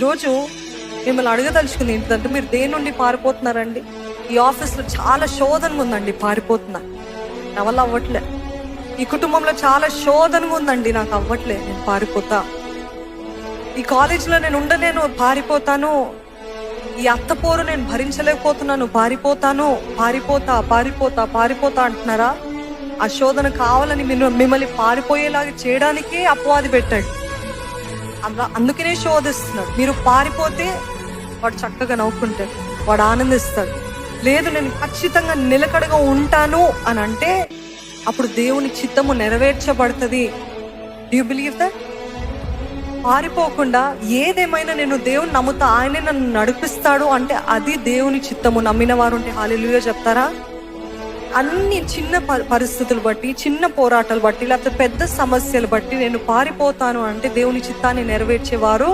ఈరోజు మిమ్మల్ని అడగదలుచుకుంది ఏంటంటే మీరు దేని నుండి పారిపోతున్నారండి. ఈ ఆఫీస్లో చాలా శోధనగా ఉందండి పారిపోతున్నా. నా వల్ల అవ్వట్లే. ఈ కుటుంబంలో చాలా శోధనగా ఉందండి నాకు అవ్వట్లే నేను పారిపోతా. ఈ కాలేజీలో నేను ఉండలేను పారిపోతాను. ఈ అత్తపోరు నేను భరించలేకపోతున్నాను పారిపోతాను. పారిపోతా పారిపోతా పారిపోతా అంటున్నారా? ఆ శోధన కావాలని మిమ్మల్ని పారిపోయేలాగా చేయడానికే అపవాది పెట్టాడు. అందుకనే శోధిస్తున్నాడు మీరు పారిపోతే వాడు చక్కగా నవ్వుకుంటాడు. వాడు ఆనందిస్తాడు. లేదు నేను ఖచ్చితంగా నిలకడగా ఉంటాను అని అంటే అప్పుడు దేవుని చిత్తము నెరవేర్చబడుతుంది. యూ బిలీవ్ దట్ పారిపోకుండా ఏదేమైనా నేను దేవుని నమ్ముతా ఆయనే నన్ను నడిపిస్తాడు అంటే అది దేవుని చిత్తము. నమ్మిన వారు ఉంటే హాలిలుగా చెప్తారా? అన్ని చిన్న పరిస్థితులు బట్టి చిన్న పోరాటాలు బట్టి లేకపోతే పెద్ద సమస్యలు బట్టి నేను పారిపోతాను అంటే దేవుని చిత్తాన్ని నెరవేర్చేవారు